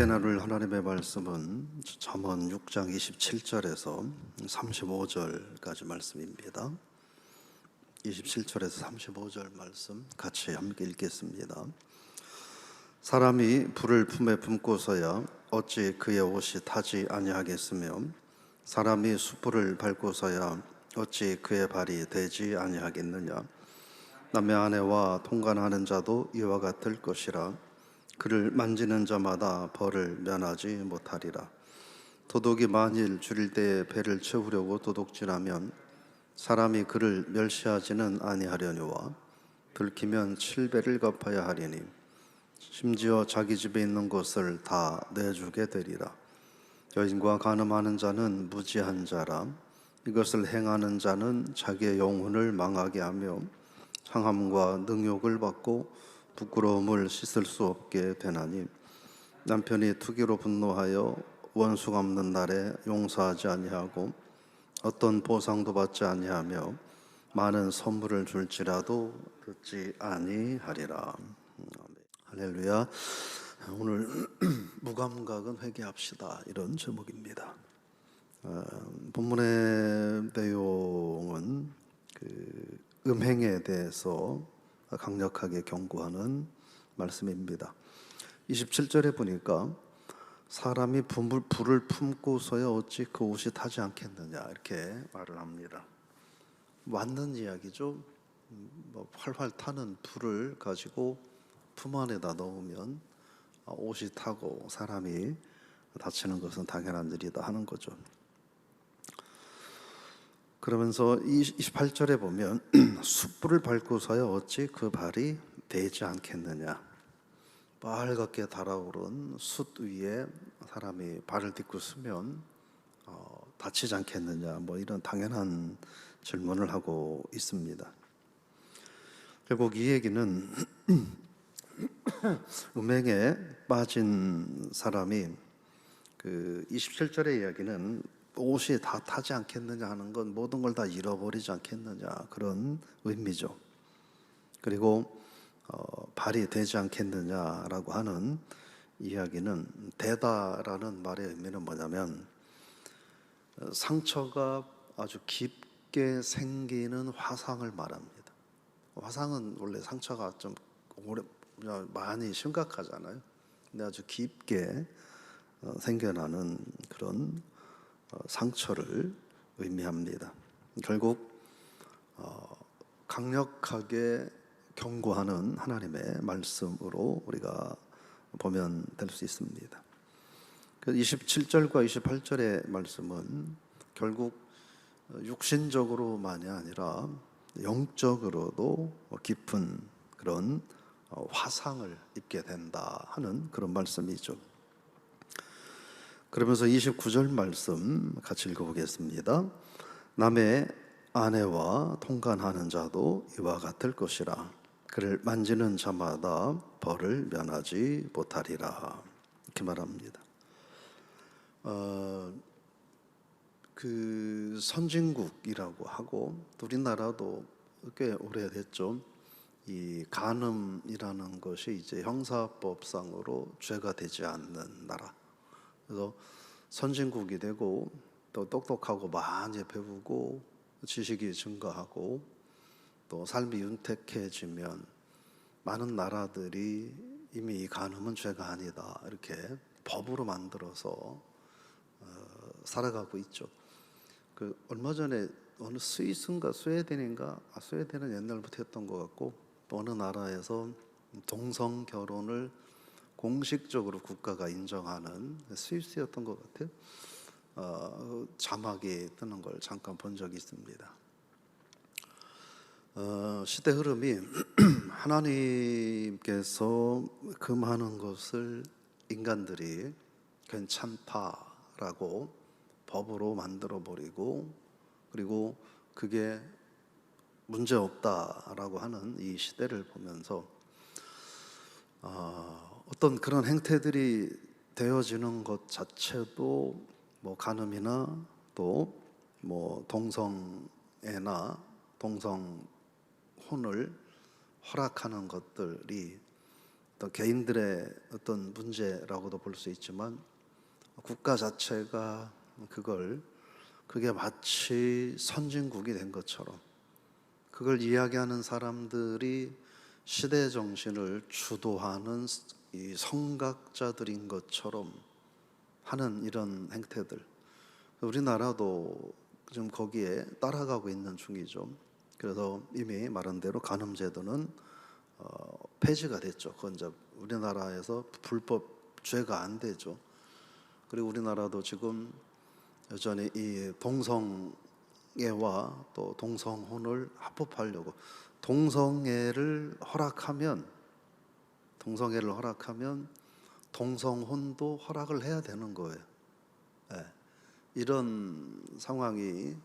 함께 나눌 하나님의 말씀은 잠언 6장 27절에서 35절까지 말씀입니다. 27절에서 35절 말씀 같이 함께 읽겠습니다. 사람이 불을 품에 품고서야 어찌 그의 옷이 타지 아니하겠으며 사람이 숯불을 밟고서야 어찌 그의 발이 되지 아니하겠느냐 남의 아내와 통관하는 자도 이와 같을 것이라 그를 만지는 자마다 벌을 면하지 못하리라. 도둑이 만일 줄일 때에 배를 채우려고 도둑질하면 사람이 그를 멸시하지는 아니하려니와 들키면 칠배를 갚아야 하리니 심지어 자기 집에 있는 것을 다 내주게 되리라. 여인과 간음하는 자는 무지한 자라. 이것을 행하는 자는 자기의 영혼을 망하게 하며 상함과 능욕을 받고 부끄러움을 씻을 수 없게 되나니 남편이 투기로 분노하여 원수 갚는 날에 용서하지 아니하고 어떤 보상도 받지 아니하며 많은 선물을 줄지라도 듣지 아니하리라. 할렐루야. 오늘 무감각은 회개합시다 이런 제목입니다. 어, 본문의 내용은 그 음행에 대해서 강력하게 경고하는 말씀입니다. 27절에 보니까 사람이 불을, 품고서야 어찌 그 옷이 타지 않겠느냐 이렇게 말을 합니다. 맞는 이야기죠. 뭐 활활 타는 불을 가지고 품 안에다 넣으면 옷이 타고 사람이 다치는 것은 당연한 일이다 하는 거죠. 그러면서 28절에 보면 숯불을 밟고서야 어찌 그 발이 되지 않겠느냐. 빨갛게 달아오른 숯 위에 사람이 발을 딛고 쓰면 어, 다치지 않겠느냐. 뭐 이런 당연한 질문을 하고 있습니다. 결국 이 얘기는 음행에 빠진 사람이 그 27절의 이야기는 옷이 다 타지 않겠느냐 하는 건 모든 걸 다 잃어버리지 않겠느냐 그런 의미죠. 그리고 어, 발이 되지 않겠느냐라고 하는 이야기는 되다라는 말의 의미는 뭐냐면 어, 상처가 아주 깊게 생기는 화상을 말합니다. 화상은 원래 상처가 좀 오래 많이 심각하잖아요. 근데 아주 깊게 어, 생겨나는 그런 어, 상처를 의미합니다. 결국 어, 강력하게 경고하는 하나님의 말씀으로 우리가 보면 될 수 있습니다. 27절과 그 28절의 말씀은 결국 육신적으로만이 아니라 영적으로도 깊은 그런 화상을 입게 된다 하는 그런 말씀이죠. 그러면서 29절 말씀 같이 읽어보겠습니다. 남의 아내와 통관하는 자도 이와 같을 것이라. 그를 만지는 자마다 벌을 면하지 못하리라. 이렇게 말합니다. 어, 그 선진국이라고 하고 우리나라도 꽤 오래됐죠. 이 간음이라는 것이 이제 형사법상으로 죄가 되지 않는 나라. 그래서 선진국이 되고 또 똑똑하고 많이 배우고 지식이 증가하고 또 삶이 윤택해지면 많은 나라들이 이미 이 간음은 죄가 아니다 이렇게 법으로 만들어서 어, 살아가고 있죠. 그 얼마 전에 어느 스위스인가 스웨덴인가 아, 스웨덴은 옛날부터 했던 것 같고 어느 나라에서 동성 결혼을 공식적으로 국가가 인정하는 스위스였던 것 같아요. 어, 자막이 뜨는 걸 잠깐 본 적이 있습니다. 어, 시대 흐름이 하나님께서 금하는 것을 인간들이 괜찮다라고 법으로 만들어 버리고 그리고 그게 문제 없다라고 하는 이 시대를 보면서 어, 어떤 그런 행태들이 되어지는 것 자체도 뭐 간음이나 또 뭐 동성애나 동성 혼을 허락하는 것들이 어떤 개인들의 어떤 문제라고도 볼 수 있지만 국가 자체가 그걸 그게 마치 선진국이 된 것처럼 그걸 이야기하는 사람들이 시대 정신을 주도하는 이 성각자들인 것처럼 하는 이런 행태들 우리나라도 좀 거기에 따라가고 있는 중이죠. 그래서 이미 말한 대로 간음 제도는 어, 폐지가 됐죠. 그건 이제 우리나라에서 불법 죄가 안 되죠. 그리고 우리나라도 지금 여전히 이 동성애와 또 동성혼을 합법하려고 동성애를 허락하면 동성애를 허락하면 동성혼도 허락을 해야 되는 거예요. 예. 이런 상황이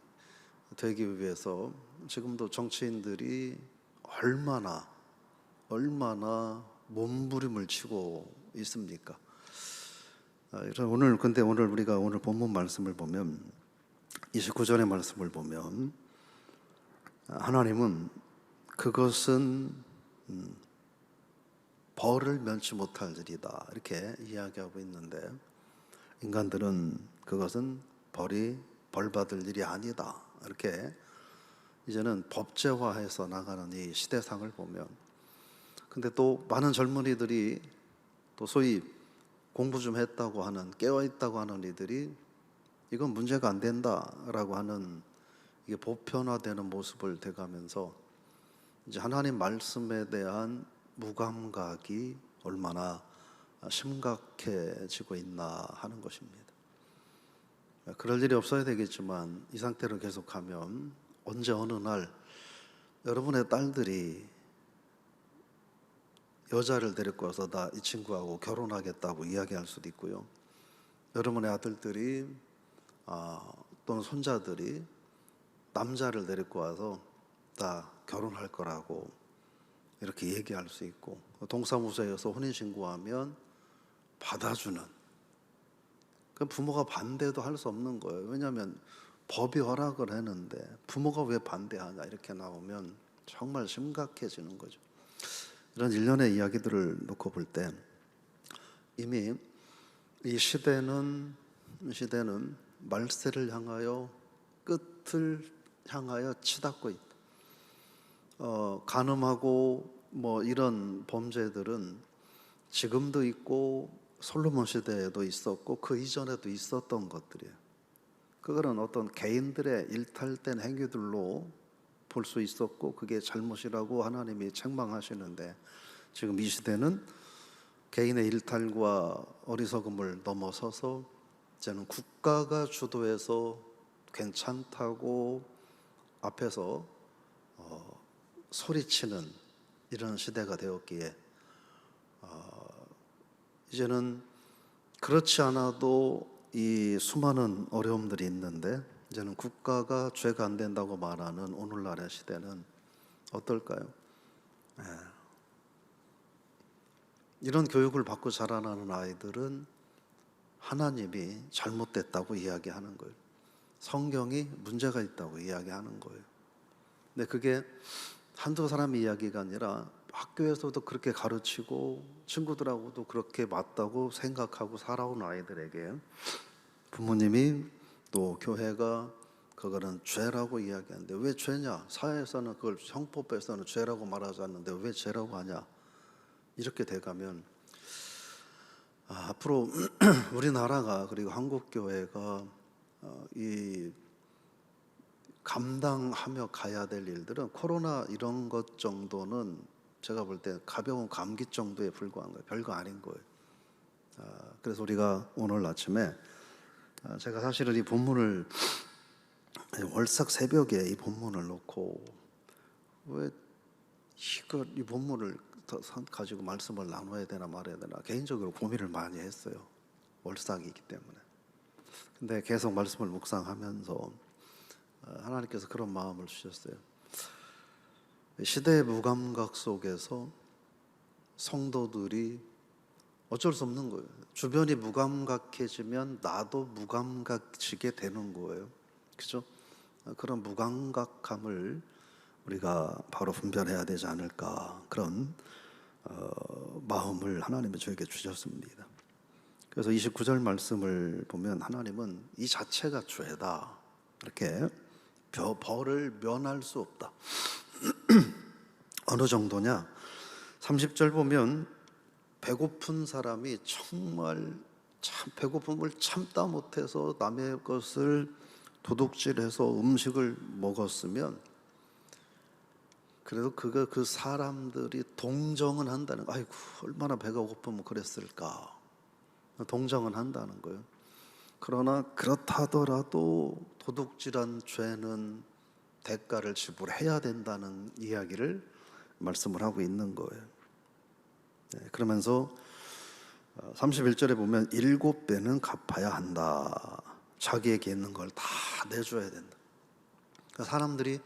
되기 위해서 지금도 정치인들이 얼마나 얼마나 몸부림을 치고 있습니까? 아, 오늘 근데 오늘 우리가 오늘 본문 말씀을 보면 29절의 말씀을 보면 아, 하나님은 그것은 음, 벌을 면치 못할 일이다. 이렇게 이야기하고 있는데 인간들은 그것은 벌이 벌 받을 일이 아니다. 이렇게 이제는 법제화해서 나가는 이 시대상을 보면 근데 또 많은 젊은이들이 또 소위 공부 좀 했다고 하는 깨어 있다고 하는 이들이 이건 문제가 안 된다라고 하는 이게 보편화되는 모습을 돼가면서 이제 하나님 말씀에 대한 무감각이 얼마나 심각해지고 있나 하는 것입니다. 그럴 일이 없어야 되겠지만 이 상태로 계속하면 언제 어느 날 여러분의 딸들이 여자를 데리고 와서 나 이 친구하고 결혼하겠다고 이야기할 수도 있고요. 여러분의 아들들이 아, 또는 손자들이 남자를 데리고 와서 나 결혼할 거라고 이렇게 얘기할 수 있고 동사무소에서 혼인 신고하면 받아주는 그 부모가 반대도 할 수 없는 거예요. 왜냐하면 법이 허락을 했는데 부모가 왜 반대하냐 이렇게 나오면 정말 심각해지는 거죠. 이런 일련의 이야기들을 놓고 볼 때 이미 이 시대는 시대는 말세를 향하여 끝을 향하여 치닫고 있다. 어, 간음하고 뭐 이런 범죄들은 지금도 있고 솔로몬 시대에도 있었고 그 이전에도 있었던 것들이에요. 그거는 어떤 개인들의 일탈된 행위들로 볼 수 있었고 그게 잘못이라고 하나님이 책망하시는데 지금 이 시대는 개인의 일탈과 어리석음을 넘어서서 이제는 국가가 주도해서 괜찮다고 앞에서 어, 소리치는 이런 시대가 되었기에 어, 이제는 그렇지 않아도 이 수많은 어려움들이 있는데 이제는 국가가 죄가 안 된다고 말하는 오늘날의 시대는 어떨까요? 예. 이런 교육을 받고 자라나는 아이들은 하나님이 잘못됐다고 이야기하는 거예요. 성경이 문제가 있다고 이야기하는 거예요. 근데 그게 한두 사람의 이야기가 아니라 학교에서도 그렇게 가르치고 친구들하고도 그렇게 맞다고 생각하고 살아온 아이들에게 부모님이 또 교회가 그거는 죄라고 이야기하는데 왜 죄냐? 사회에서는 그걸 형법에서는 죄라고 말하지 않는데 왜 죄라고 하냐? 이렇게 돼가면 아, 앞으로 우리나라가 그리고 한국 교회가 어, 이 감당하며 가야 될 일들은 코로나 이런 것 정도는 제가 볼 때 가벼운 감기 정도에 불과한 거예요. 별거 아닌 거예요. 아, 그래서 우리가 오늘 아침에 아, 제가 사실은 이 본문을 월삭 새벽에 이 본문을 놓고 왜 이거 이 본문을 가지고 말씀을 나눠야 되나 말아야 되나 개인적으로 고민을 많이 했어요. 월삭이기 때문에. 근데 계속 말씀을 묵상하면서 어, 하나님께서 그런 마음을 주셨어요. 시대의 무감각 속에서 성도들이 어쩔 수 없는 거예요. 주변이 무감각해지면 나도 무감각지게 되는 거예요. 그죠? 어, 그런 무감각함을 우리가 바로 분별해야 되지 않을까 그런 어, 마음을 하나님이 저에게 주셨습니다. 그래서 29절 말씀을 보면 하나님은 이 자체가 죄다. 이렇게 벼- 벌을 면할 수 없다. 어느 정도냐? 30절 보면 배고픈 사람이 정말 참 배고픔을 참다 못해서 남의 것을 도둑질해서 음식을 먹었으면 그래도 그거 그 사람들이 동정은 한다는 거. 아이고 얼마나 배가 고프면 그랬을까. 동정은 한다는 거예요. 그러나 그렇다 하더라도 도둑질한 죄는 대가를 지불해야 된다는 이야기를 말씀을 하고 있는 거예요. 네, 그러면서 31절에 보면 일곱 배는 갚아야 한다. 자기에게 있는 걸 다 내줘야 된다. 그러니까 사람들이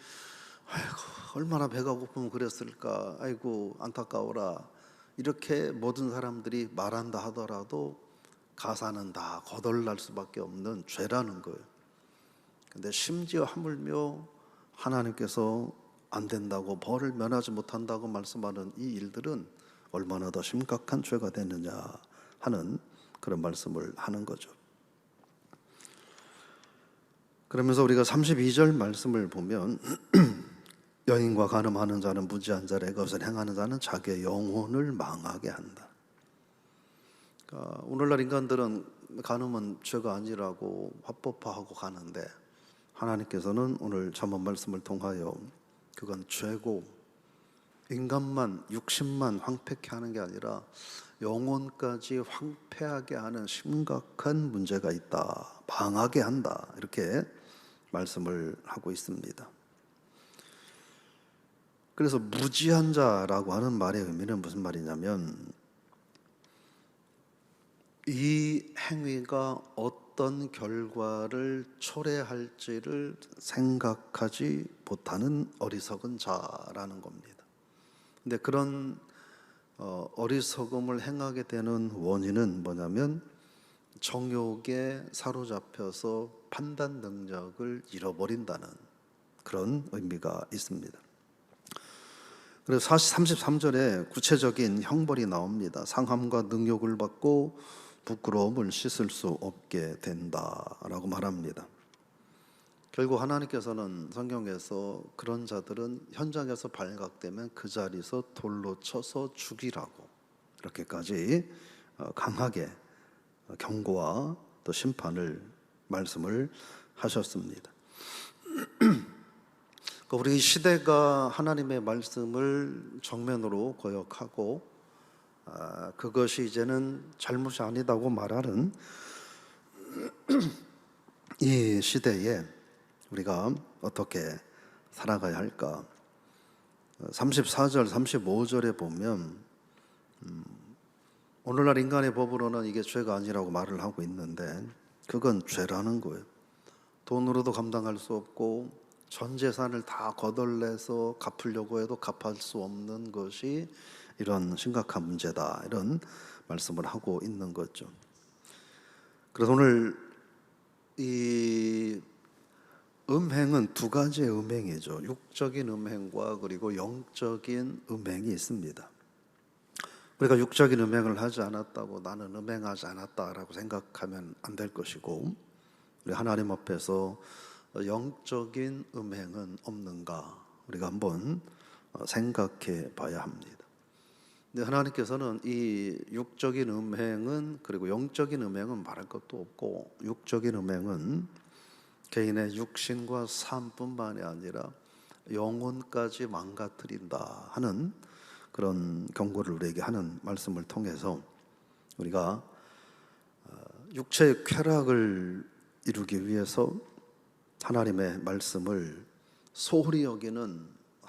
아이고 얼마나 배가 고프면 그랬을까. 아이고 안타까워라. 이렇게 모든 사람들이 말한다 하더라도 가사는 다 거덜날 수밖에 없는 죄라는 거예요. 근데 심지어 하물며 하나님께서 안 된다고 벌을 면하지 못한다고 말씀하는 이 일들은 얼마나 더 심각한 죄가 되느냐 하는 그런 말씀을 하는 거죠. 그러면서 우리가 32절 말씀을 보면 여인과 간음하는 자는 무지한 자의 것을 행하는 자는 자기의 영혼을 망하게 한다. 그러니까 오늘날 인간들은 간음은 죄가 아니라고 합법화하고 가는데 하나님께서는 오늘 전문 말씀을 통하여 그건 죄고 인간만 육신만 황폐케 하는 게 아니라 영혼까지 황폐하게 하는 심각한 문제가 있다. 망하게 한다. 이렇게 말씀을 하고 있습니다. 그래서 무지한 자라고 하는 말의 의미는 무슨 말이냐면 이 행위가 어떤 결과를 초래할지를 생각하지 못하는 어리석은 자라는 겁니다. 근데 그런 어, 어리석음을 행하게 되는 원인은 뭐냐면 정욕에 사로잡혀서 판단 능력을 잃어버린다는 그런 의미가 있습니다. 그래서 33절에 구체적인 형벌이 나옵니다. 상함과 능욕을 받고 부끄러움을 씻을 수 없게 된다라고 말합니다. 결국 하나님께서는 성경에서 그런 자들은 현장에서 발각되면 그 자리에서 돌로 쳐서 죽이라고 이렇게까지 어, 강하게 경고와 또 심판을 말씀을 하셨습니다. 그 우리 시대가 하나님의 말씀을 정면으로 거역하고 아, 그것이 이제는 잘못이 아니다고 말하는 이 시대에 우리가 어떻게 살아가야 할까? 34절, 35절에 보면 음, 오늘날 인간의 법으로는 이게 죄가 아니라고 말을 하고 있는데 그건 죄라는 거예요. 돈으로도 감당할 수 없고 전 재산을 다 거덜내서 갚으려고 해도 갚을 수 없는 것이 이런 심각한 문제다. 이런 말씀을 하고 있는 거죠. 그래서 오늘 이 음행은 두 가지의 음행이죠. 육적인 음행과 그리고 영적인 음행이 있습니다. 우리가 육적인 음행을 하지 않았다고 나는 음행하지 않았다라고 생각하면 안 될 것이고 우리 하나님 앞에서 영적인 음행은 없는가 우리가 한번 생각해 봐야 합니다. 근데 하나님께서는 이 육적인 음행은 그리고 영적인 음행은 말할 것도 없고 육적인 음행은 개인의 육신과 삶뿐만이 아니라 영혼까지 망가뜨린다 하는 그런 경고를 우리에게 하는 말씀을 통해서 우리가 어, 육체의 쾌락을 이루기 위해서 하나님의 말씀을 소홀히 여기는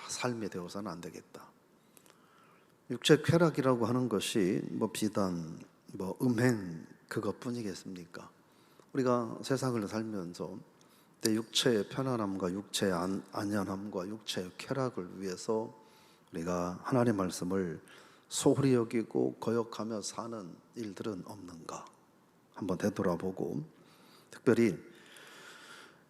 삶이 되어서는 안 되겠다. 육체 쾌락이라고 하는 것이 뭐 비단 뭐 음행 그것뿐이겠습니까? 우리가 세상을 살면서 내 육체의 편안함과 육체의 안, 안연함과 육체의 쾌락을 위해서 우리가 하나님의 말씀을 소홀히 여기고 거역하며 사는 일들은 없는가? 한번 되돌아보고 특별히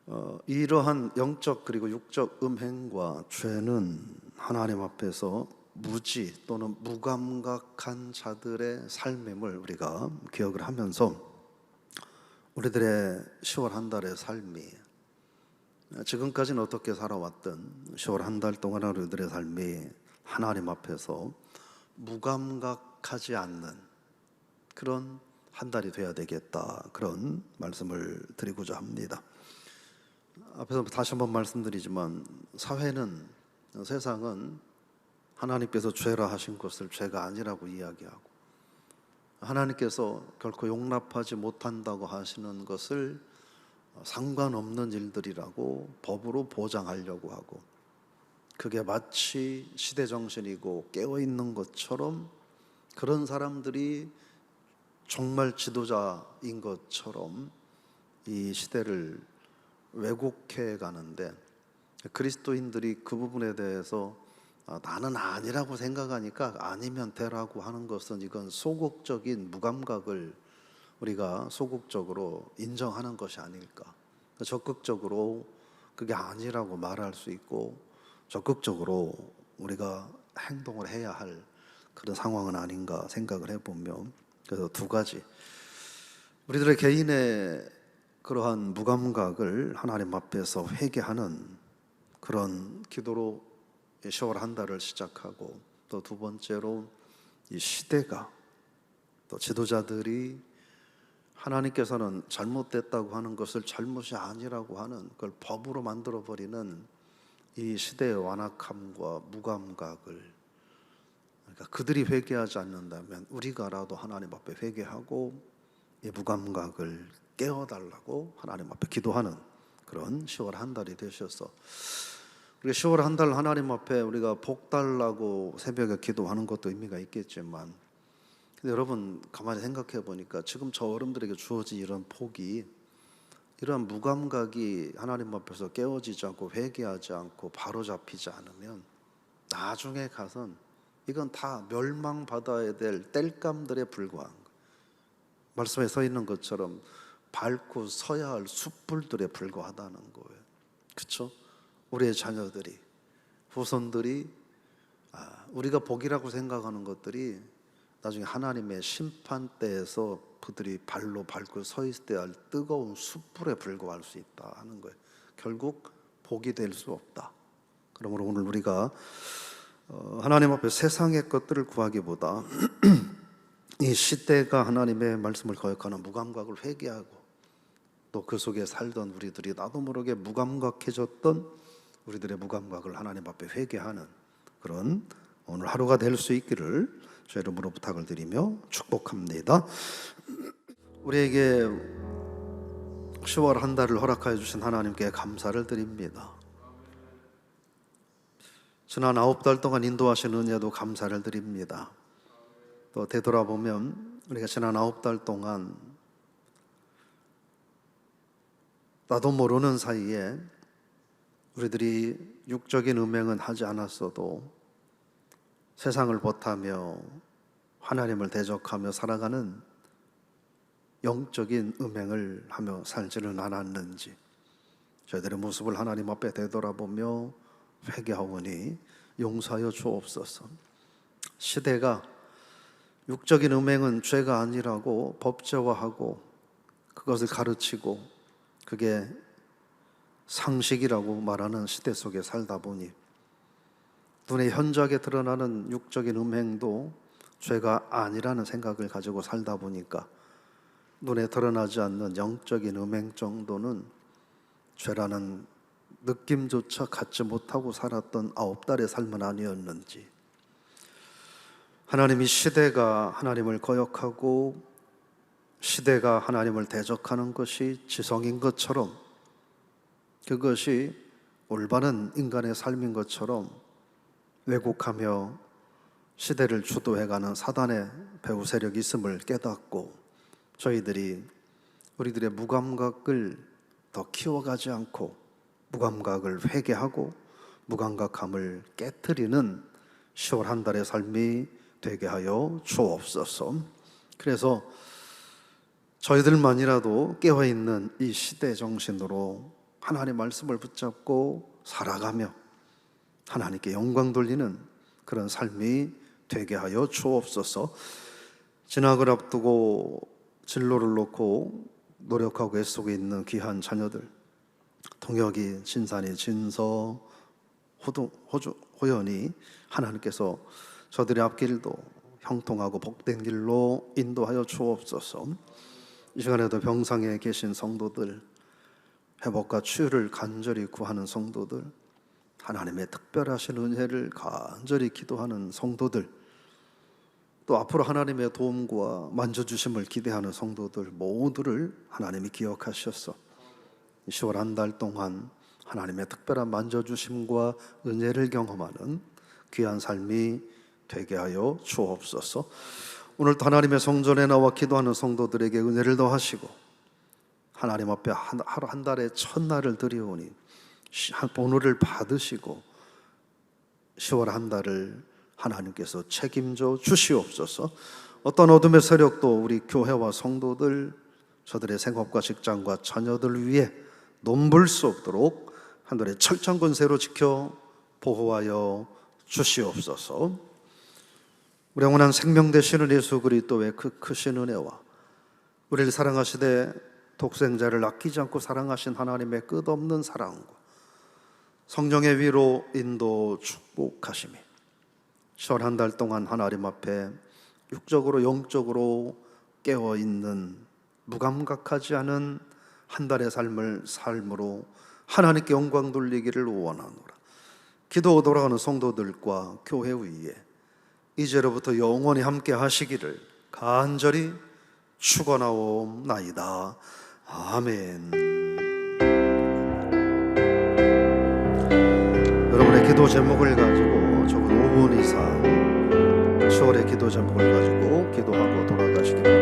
어, 이러한 영적 그리고 육적 음행과 죄는 하나님 앞에서 무지 또는 무감각한 자들의 삶임을 우리가 기억을 하면서 우리들의 10월 한 달의 삶이 지금까지는 어떻게 살아왔든 10월 한 달 동안 우리들의 삶이 하나님 앞에서 무감각하지 않는 그런 한 달이 돼야 되겠다 그런 말씀을 드리고자 합니다. 앞에서 다시 한번 말씀드리지만 사회는 세상은 하나님께서 죄라 하신 것을 죄가 아니라고 이야기하고 하나님께서 결코 용납하지 못한다고 하시는 것을 상관없는 일들이라고 법으로 보장하려고 하고 그게 마치 시대 정신이고 깨어 있는 것처럼 그런 사람들이 정말 지도자인 것처럼 이 시대를 왜곡해 가는데 그리스도인들이 그 부분에 대해서 아, 나는 아니라고 생각하니까 아니면 되라고 하는 것은 이건 소극적인 무감각을 우리가 소극적으로 인정하는 것이 아닐까. 적극적으로 그게 아니라고 말할 수 있고 적극적으로 우리가 행동을 해야 할 그런 상황은 아닌가 생각을 해보면 그래서 두 가지 우리들의 개인의 그러한 무감각을 하나님 앞에서 회개하는 그런 기도로 10월 한 달을 시작하고 또 두 번째로 이 시대가 또 지도자들이 하나님께서는 잘못됐다고 하는 것을 잘못이 아니라고 하는 그걸 법으로 만들어 버리는 이 시대의 완악함과 무감각을 그러니까 그들이 회개하지 않는다면 우리가라도 하나님 앞에 회개하고 이 무감각을 깨워달라고 하나님 앞에 기도하는 그런 10월 한 달이 되셔서 우리가 10월 한 달 하나님 앞에 우리가 복 달라고 새벽에 기도하는 것도 의미가 있겠지만 근데 여러분 가만히 생각해 보니까 지금 저 어른들에게 주어진 이런 복이 이러한 무감각이 하나님 앞에서 깨어지지 않고 회개하지 않고 바로 잡히지 않으면 나중에 가선 이건 다 멸망받아야 될 땔감들에 불과한 거. 말씀에 서 있는 것처럼 밟고 서야 할 숯불들에 불과하다는 거예요. 그렇죠? 우리의 자녀들이 후손들이 아, 우리가 복이라고 생각하는 것들이 나중에 하나님의 심판 때에서 그들이 발로 밟고 서때할 뜨거운 숯불에 불과할 수 있다 하는 거예요. 결국 복이 될 수 없다. 그러므로 오늘 우리가 어, 하나님 앞에 세상의 것들을 구하기보다 이 시대가 하나님의 말씀을 거역하는 무감각을 회개하고 또 그 속에 살던 우리들이 나도 모르게 무감각해졌던 우리들의 무감각을 하나님 앞에 회개하는 그런 오늘 하루가 될 수 있기를 주 이름으로 부탁을 드리며 축복합니다. 우리에게 10월 한 달을 허락하여 주신 하나님께 감사를 드립니다. 지난 아홉 달 동안 인도하신 은혜도 감사를 드립니다. 또 되돌아보면 우리가 지난 아홉 달 동안 나도 모르는 사이에 우리들이 육적인 음행은 하지 않았어도 세상을 벗하며 하나님을 대적하며 살아가는 영적인 음행을 하며 살지는 않았는지 저희들의 모습을 하나님 앞에 되돌아보며 회개하오니 용서하여 주옵소서. 시대가 육적인 음행은 죄가 아니라고 법제화하고 그것을 가르치고 그게 상식이라고 말하는 시대 속에 살다 보니 눈에 현저하게 드러나는 육적인 음행도 죄가 아니라는 생각을 가지고 살다 보니까 눈에 드러나지 않는 영적인 음행 정도는 죄라는 느낌조차 갖지 못하고 살았던 아홉 달의 삶은 아니었는지. 하나님이 시대가 하나님을 거역하고 시대가 하나님을 대적하는 것이 지성인 것처럼 그것이 올바른 인간의 삶인 것처럼 왜곡하며 시대를 주도해가는 사단의 배후 세력이 있음을 깨닫고 저희들이 우리들의 무감각을 더 키워가지 않고 무감각을 회개하고 무감각함을 깨뜨리는 10월 한 달의 삶이 되게 하여 주옵소서. 그래서 저희들만이라도 깨어 있는 이 시대 정신으로 하나님의 말씀을 붙잡고 살아가며 하나님께 영광 돌리는 그런 삶이 되게 하여 주옵소서. 진학을 앞두고 진로를 놓고 노력하고 애쓰고 있는 귀한 자녀들 동혁이, 진산이, 진서, 호두, 호주, 호연이 하나님께서 저들의 앞길도 형통하고 복된 길로 인도하여 주옵소서. 이 시간에도 병상에 계신 성도들 회복과 치유를 간절히 구하는 성도들 하나님의 특별하신 은혜를 간절히 기도하는 성도들 또 앞으로 하나님의 도움과 만져주심을 기대하는 성도들 모두를 하나님이 기억하셔서 10월 한 달 동안 하나님의 특별한 만져주심과 은혜를 경험하는 귀한 삶이 되게 하여 주옵소서. 오늘도 하나님의 성전에 나와 기도하는 성도들에게 은혜를 더하시고 하나님 앞에 한- 하루 한 달의 첫날을 드리오니 시- 한 본호를 받으시고 10월 한 달을 하나님께서 책임져 주시옵소서. 어떤 어둠의 세력도 우리 교회와 성도들 저들의 생업과 직장과 자녀들 위해 넘볼 수 없도록 하늘의 철장 권세로 지켜 보호하여 주시옵소서. 우리 영원한 생명 되시는 예수 그리스도의 그 크신 은혜와 우리를 사랑하시되 독생자를 아끼지 않고 사랑하신 하나님의 끝없는 사랑과 성령의 위로 인도 축복하심이 10월 한 달 동안 하나님 앞에 육적으로 영적으로 깨어 있는 무감각하지 않은 한 달의 삶을 삶으로 하나님께 영광 돌리기를 원하노라. 기도 돌아가는 성도들과 교회 위에 이제로부터 영원히 함께 하시기를 간절히 축원하옵나이다. 아멘. 여러분의 기도 제목을 가지고 적어도 5분 이상 10월의 기도 제목을 가지고 기도하고 돌아가시기 바랍니다.